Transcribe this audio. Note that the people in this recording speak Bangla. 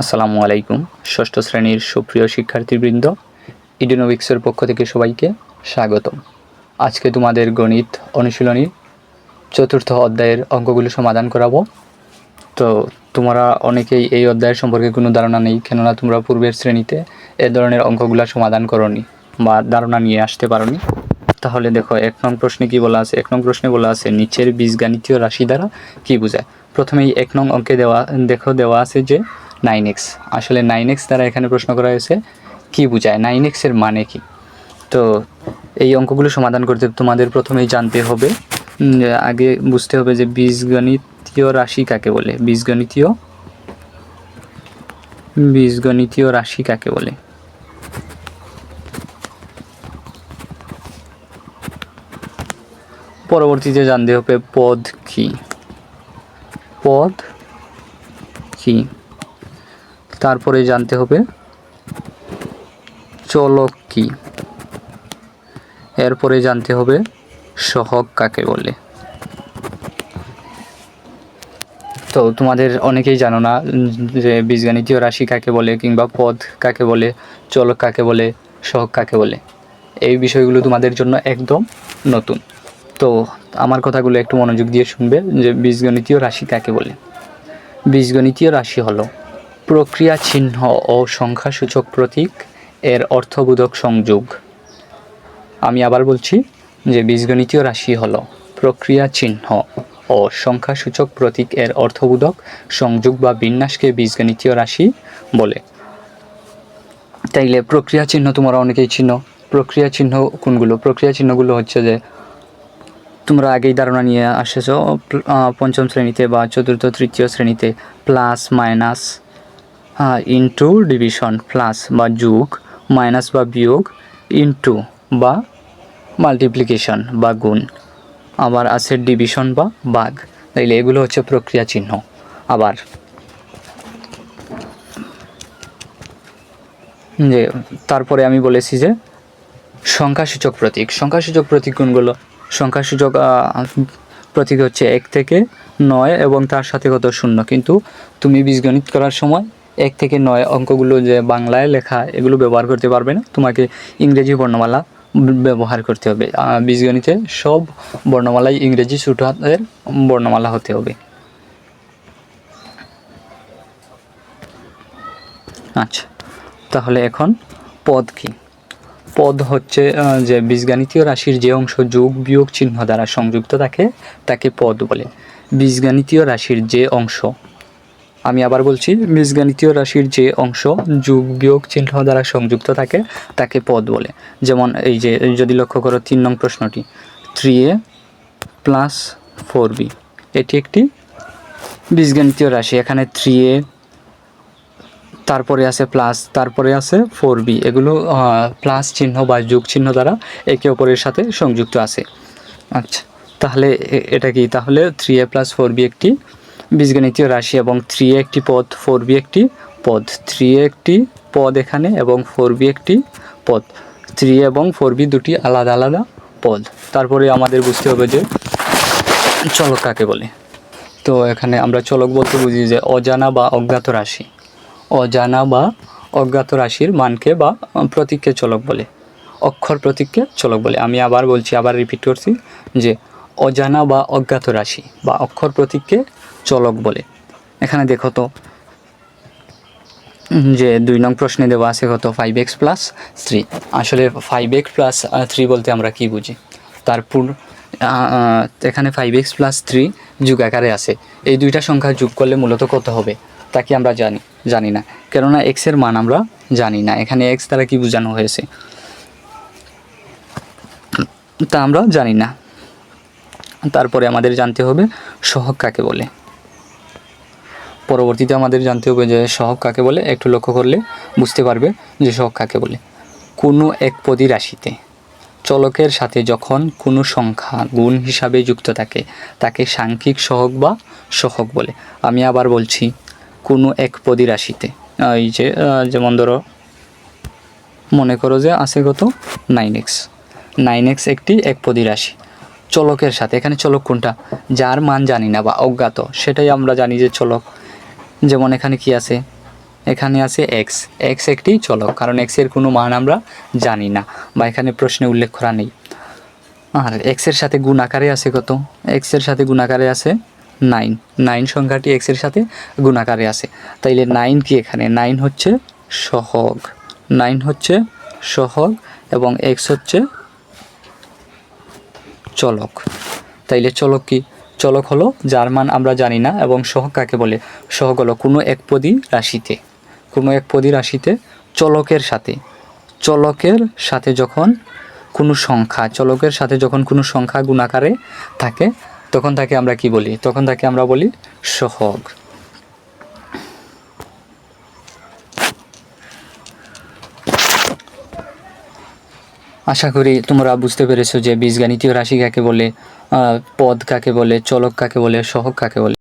আসসালামু আলাইকুম, ষষ্ঠ শ্রেণির সুপ্রিয় শিক্ষার্থীবৃন্দ ইডোনমিক্সের পক্ষ থেকে সবাইকে স্বাগতম। আজকে তোমাদের গণিত অনুশীলনী চতুর্থ অধ্যায়ের অঙ্কগুলো সমাধান করাবো। তো তোমরা অনেকেই এই অধ্যায়ের সম্পর্কে কোনো ধারণা নেই, কেননা তোমরা পূর্বের শ্রেণীতে এ ধরনের অঙ্কগুলো সমাধান করনি বা ধারণা নিয়ে আসতে পারোনি। তাহলে দেখো, এক নং প্রশ্নে কি বলা আছে? এক নং প্রশ্নে বলা আছে, নিচের বীজগাণিতীয় রাশি দ্বারা কি বোঝায়? প্রথমেই এক নং অঙ্কে দেওয়া, দেখো দেওয়া আছে যে নাইন এক্স আসলে নাইন এক্স দ্বারা এখানে প্রশ্ন করা হয়েছে, কি বোঝায়? নাইন এক্সের মানে কি? তো এই অঙ্কগুলো সমাধান করতে তোমাদের প্রথমেই জানতে হবে। আগে বুঝতে হবে যে বীজগণিতীয় রাশি কাকে বলে? বীজগণিতীয়? বীজগণিতীয় রাশি কাকে বলে? পরবর্তীতে জানতে হবে পদ কি? পদ কি? তারপরে জানতে হবে চলক। কি এরপরে জানতে হবে সহক কাকে বলে। তো তোমাদের অনেকেই জানো না, যে বীজগণিতীয় রাশি কাকে বলে কিংবা পদ কাকে বলে, চলক কাকে বলে সহক কাকে বলে। এই বিষয়গুলো তোমাদের জন্য একদম নতুন। তো আমার কথাগুলো একটু মনোযোগ দিয়ে শুনবে যে বীজগণিতীয় রাশি কাকে বলে। বীজগণিতীয় রাশি হলো প্রক্রিয়া চিহ্ন ও সংখ্যাসূচক প্রতীক এর অর্থবোধক সংযোগ। আমি আবার বলছি যে বীজগণিতীয় রাশি হল প্রক্রিয়া চিহ্ন ও সংখ্যাসূচক প্রতীক এর অর্থবোধক সংযোগ বা বিন্যাসকে বীজগণিতীয় রাশি বলে। তাইলে প্রক্রিয়া চিহ্ন তোমরা অনেকেই চিহ্ন প্রক্রিয়া চিহ্ন কোনগুলো? প্রক্রিয়া চিহ্নগুলো হচ্ছে যে তোমরা আগেই ধারণা নিয়ে আসেছ পঞ্চম শ্রেণীতে বা চতুর্থ, তৃতীয় শ্রেণীতে plus minus into division plus বা যোগ মাইনাস বা বিয়োগ ইন্টু বা মাল্টিপ্লিকেশন বা গুণ। আবার আছে ডিভিশন বা বাঘ। তাইলে এগুলো হচ্ছে প্রক্রিয়া চিহ্ন। আবার যে তারপরে আমি বলেছি যে সংখ্যাসূচক প্রতীক। সংখ্যাসূচক প্রতীক কোনগুলো? সংখ্যাসূচক প্রতীক হচ্ছে এক থেকে নয় এবং তার সাথে কত? শূন্য। কিন্তু তুমি বীজগণিত করার সময় এক থেকে নয় অঙ্কগুলো যে বাংলায় লেখা, এগুলো ব্যবহার করতে পারবে না। তোমাকে ইংরেজি বর্ণমালা ব্যবহার করতে হবে। বীজগণিতে সব বর্ণমালাই ইংরেজি ছোট হাতের বর্ণমালা হতে হবে। আচ্ছা তাহলে এখন পদ কি? পদ হচ্ছে যে বীজগাণিতীয় রাশির যে অংশ যোগ, বিয়োগ, চিহ্ন দ্বারা সংযুক্ত থাকে, তাকে পদ বলে। বীজগাণিতীয় রাশির যে অংশ আমি আবার বলছি, বীজগাণিতীয় রাশির যে অংশ যোগ বিয়োগ চিহ্ন দ্বারা সংযুক্ত থাকে, তাকে পদ বলে। যেমন এই যে, যদি লক্ষ্য করো তিন নং প্রশ্নটি three A plus four B এটি একটি বীজগণিতীয় রাশি। এখানে থ্রি এ তারপরে আছে প্লাস তারপরে আছে ফোর বি এগুলো প্লাস চিহ্ন বা যোগ চিহ্ন দ্বারা একে অপরের সাথে সংযুক্ত আছে। আচ্ছা তাহলে এটা কি? তাহলে three A plus four B একটি বীজগণিতীয় রাশি এবং থ্রি একটি পদ ফোর বি একটি পদ। থ্রি একটি পদ এখানে এবং ফোর বি একটি পদ। থ্রি এবং ফোর বি দুটি আলাদা আলাদা পদ। তারপরে আমাদের বুঝতে হবে যে চলক কাকে বলে। তো এখানে আমরা চলক বলতে বুঝি যে অজানা বা অজ্ঞাত রাশি। অজানা বা অজ্ঞাত রাশির মানকে বা প্রতীককে চলক বলে। অক্ষর প্রতীককে চলক বলে। আমি আবার বলছি, আবার রিপিট করছি যে অজানা বা অজ্ঞাত রাশি বা অক্ষর প্রতীককে চলক বলে। এখানে দেখো তো যে দুই নং প্রশ্নে দেওয়া আছে কত ফাইভ এক্স প্লাস থ্রি আসলে ফাইভ এক্স প্লাস থ্রি বলতে আমরা কি বুঝি? তার পূর্ণ আহ, আহ, এখানে ফাইভ এক্স প্লাস থ্রি যুগ আকারে আছে। এই দুইটা সংখ্যা যোগ করলে মূলত কত হবে? তা কি আমরা জানি জানি না। কেননা এক্সের মান আমরা জানি না। এখানে এক্স দ্বারা কি বোঝানো হয়েছে? তা আমরা জানি না। তারপরে আমাদের জানতে হবে সহগ কাকে বলে। পরবর্তীতে আমাদের জানতে হবে যে সহগ কাকে বলে? একটু লক্ষ্য করলে বুঝতে পারবে যে সহগ কাকে বলে। কোনো একপদী রাশিতে চলকের সাথে যখন কোনো সংখ্যা, গুণ হিসাবে যুক্ত থাকে, তাকে সাংখ্যিক সহগ বা সহগ বলে। আমি আবার বলছি, কোনো একপদী রাশিতে এই যে যেমন ধরো, মনে করো যে আছে কত? নাইন এক্স নাইন এক্স একটি একপদী রাশি। চলকের সাথে, এখানে চলক কোনটা? যার মান জানি না বা অজ্ঞাত, সেটাই আমরা জানি যে চলক। যেমন এখানে কি আছে? এখানে আছে এক্স এক্স একটি চলক, কারণ এক্সের কোনো মান আমরা জানি না বা এখানে প্রশ্নে উল্লেখ করা নেই। আর এক্সের সাথে গুণ আকারে আছে কত? এক্সের সাথে গুণ আকারে আছে নাইন। নাইন সংখ্যাটি এক্সের সাথে গুণ আকারে আছে। তাইলে নাইন কি এখানে? নাইন হচ্ছে সহগ। নাইন হচ্ছে সহগ এবং এক্স হচ্ছে চলক। তাইলে চলক কি? চলক হলো, যার মান আমরা জানি না এবং সহগ কাকে বলে? সহগ হলো কোনো একপদী রাশিতে, কোনো একপদী রাশিতে চলকের সাথে। চলকের সাথে যখন কোনো সংখ্যা, চলকের সাথে যখন কোনো সংখ্যা গুণাকারে থাকে, তখন তাকে আমরা কি বলি? তখন তাকে আমরা বলি সহগ। আশা করি তোমরা বুঝতে পেরেছ যে বীজগণিতীয় রাশি কাকে বলে? পদ কাকে বলে চলক কাকে বলে সহক কাকে বলে।